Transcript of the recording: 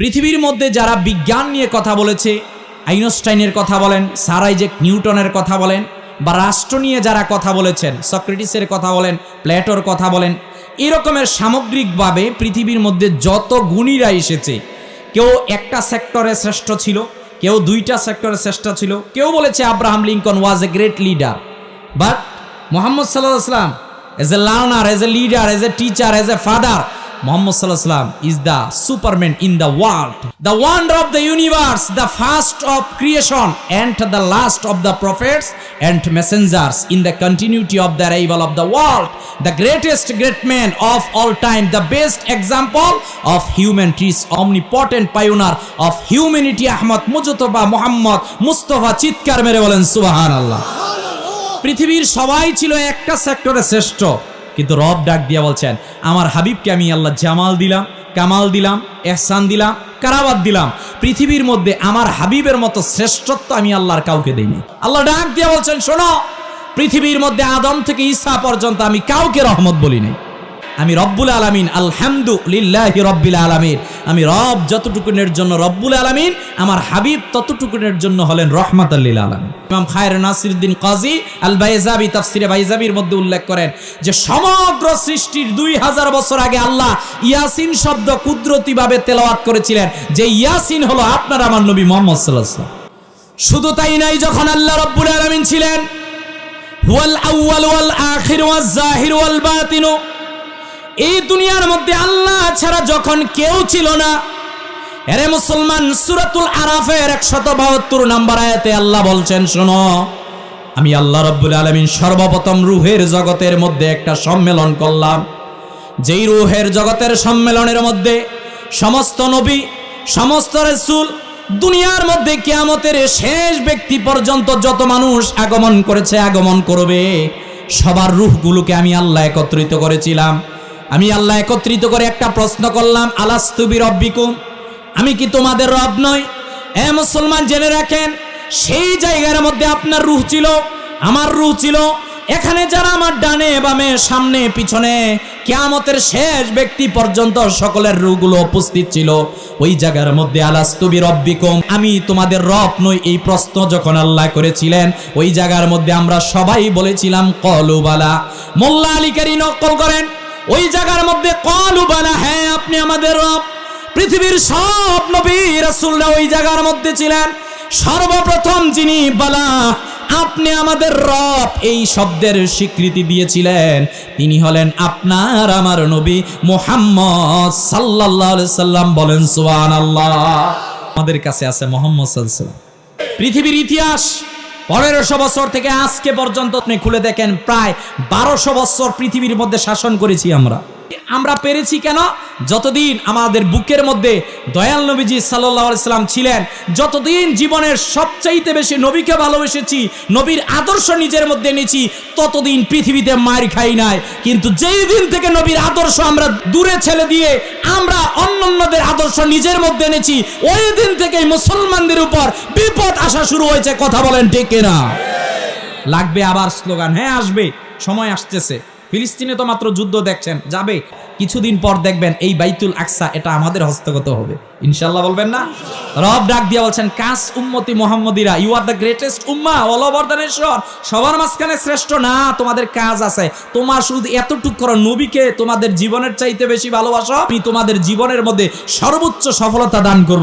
পৃথিবীর মধ্যে যারা বিজ্ঞান নিয়ে কথা বলেছে, আইনস্টাইনের কথা বলেন স্যার আইজেক নিউটনের কথা বলেন, বা রাষ্ট্র নিয়ে যারা কথা বলেছেন, সক্রেটিসের কথা বলেন, প্লেটোর কথা বলেন, এরকমের সামগ্রিকভাবে পৃথিবীর মধ্যে যত গুণীরা এসেছে, কেউ একটা সেক্টরে শ্রেষ্ঠ ছিল, কেউ দুইটা সেক্টরে শ্রেষ্ঠ ছিল, কেউ বলেছে Abraham Lincoln was a great leader but Mohammad সাল্লাহ আসলাম as a learner as a leader as a teacher as a father Mohammad সাল্লাহ সাল্লাম is the Superman in the world the wonder of the universe the first of creation and the last of the prophets and messengers in the continuity of the rival of the world the greatest great man of all time the best example of human trees omnipotent pioneer of humanity Ahmad Mujtaba Mohammad Mustafa চিৎকার মেরে বলেন সুবাহান আল্লাহ পৃথিবীর সবাই ছিল একটা সেক্টরে শ্রেষ্ঠ। কিন্তু রব ডাক দিয়া বলছেন, আমার হাবিবকে আমি আল্লাহ জামাল দিলাম, কামাল দিলাম, এহসান দিলাম কারাবাদ দিলাম। পৃথিবীর মধ্যে আমার হাবিবের মতো শ্রেষ্ঠত্ব আমি আল্লাহর কাউকে দিইনি। আল্লাহ ডাক দিয়া বলছেন, শোনো, পৃথিবীর মধ্যে আদম থেকে ঈসা পর্যন্ত আমি কাউকে রহমত বলি নাই আমি রব্বুল আলমিন, আলহামদুলিল্লাহ রব্বিল আলামিন আমি রব যতটুকুনের জন্য রব্বুল আলামিন, আমার হাবিব ততটুকুনের জন্য হলেন রহমাত আল্লিল আলামিন ইমাম খায়ের নাসিরুদ্দিন কাজী আল বাইজাবি তাফসিরে বাইজাবির মধ্যে উল্লেখ করেন যে, সমগ্র সৃষ্টির দুই হাজার বছর আগে আল্লাহ ইয়াসিন শব্দ কুদরতিভাবে তেলাওয়াত করেছিলেন যে ইয়াসিন হলো আপনার, আমার নবী মোহাম্মদ ওয়াসাল্লাম। শুধু তাই নাই, যখন আল্লাহ রব্বুল আলামিন ছিলেন, হুয়াল আউয়াল ওয়াল আখির ওয়াজ জাহির ওয়াল বাতিনু এই দুনিয়ার মধ্যে আল্লাহ ছাড়া যখন কেউ ছিল না, এরে মুসলমান, সুরাতুল আরাফের একশত বাহাত্তর নাম্বার আয়াতে আল্লাহ বলছেন, শোনো, আমি আল্লাহ রব্বুল আলমিন সর্বপ্রথম রুহের জগতের মধ্যে একটা সম্মেলন করলাম। যেই রুহের জগতের সম্মেলনের মধ্যে সমস্ত নবী, সমস্ত রেসুল, দুনিয়ার মধ্যে কেয়ামতের শেষ ব্যক্তি পর্যন্ত যত মানুষ আগমন করেছে, আগমন করবে, সবার রুহগুলোকে আমি আল্লাহ একত্রিত করেছিলাম। আমি আল্লাহ একত্রিত করে একটা প্রশ্ন করলাম আলাস্তুবি রব্বিকুম আমি কি তোমাদের রব নই? এ মুসলমান জেনে রাখেন, সেই জায়গার মধ্যে আপনার রুহ ছিল, আমার রুহ ছিল, এখানে যারা আমার ডানে বামে সামনে পিছনে কেয়ামতের শেষ ব্যক্তি পর্যন্ত সকলের রুগুলো উপস্থিত ছিল, ওই জায়গার মধ্যে আলাস্তুবি রব্বিকুম আমি তোমাদের রব নই, এই প্রশ্ন যখন আল্লাহ করেছিলেন, ওই জায়গার মধ্যে আমরা সবাই বলেছিলাম কলুবালা মোল্লা আলীকারী নকল করেন ওই জায়গার মধ্যে কলুবালা হ্যাঁ আপনি আমাদের রব। পৃথিবীর সব নবী রাসূলরা ওই জায়গার মধ্যে ছিলেন। সর্বপ্রথম যিনি বালা, আপনি আমাদের রব, এই শব্দের স্বীকৃতি দিয়েছিলেন। তিনি হলেন আপনার, আমার নবী মোহাম্মদ আলাইহি সাল্লাম বলেন, সুবহানাল্লাহ। আমাদের কাছে আছে মোহাম্মদ সাল্লাম। পৃথিবীর ইতিহাস পনেরোশো বছর থেকে আজকে পর্যন্ত আপনি খুলে দেখেন, প্রায় বারোশো বছর পৃথিবীর মধ্যে শাসন করেছি আমরা। আমরা পেরেছি কেন? যতদিন আমাদের বুকের মধ্যে দয়াল নবীজি সাল্লাম ছিলেন, যতদিন জীবনের সবচাইতে বেশি নবীকে ভালোবেসেছি, নবীর আদর্শ নিজের মধ্যে এনেছি, ততদিন পৃথিবীতে মার খাই নাই। কিন্তু যেই দিন থেকে নবীর আদর্শ আমরা দূরে ছেলে দিয়ে আমরা অন্যান্যদের আদর্শ নিজের মধ্যে এনেছি, ওই দিন থেকেই মুসলমানদের উপর বিপদ আসা শুরু হয়েছে। কথা বলেন ঠিক না লাগবে আবার স্লোগান। হ্যাঁ আসবে। সময় আসতেছে। ফিলিস্তিনে তো মাত্র যুদ্ধ দেখছেন, যাবে। কিছুদিন পর দেখবেন এই বাইতুল আকসা, এটা আমাদের হস্তগত হবে। ইনশাল্লাহ বলবেন না? রব ডাক দিয়া বলছেন, কাস উম্মতি মোহাম্মদিরা ইউ আর দ্য গ্রেটেস্ট উম্মা অল ওভার দ্য নেশন সবার মাঝখানে শ্রেষ্ঠ না, তোমাদের কাজ আছে। তোমার শুধু এতটুক করো, নবীকে তোমাদের জীবনের চাইতে বেশি ভালোবাসো। আমি তোমাদের জীবনের মধ্যে সর্বোচ্চ সফলতা দান করব।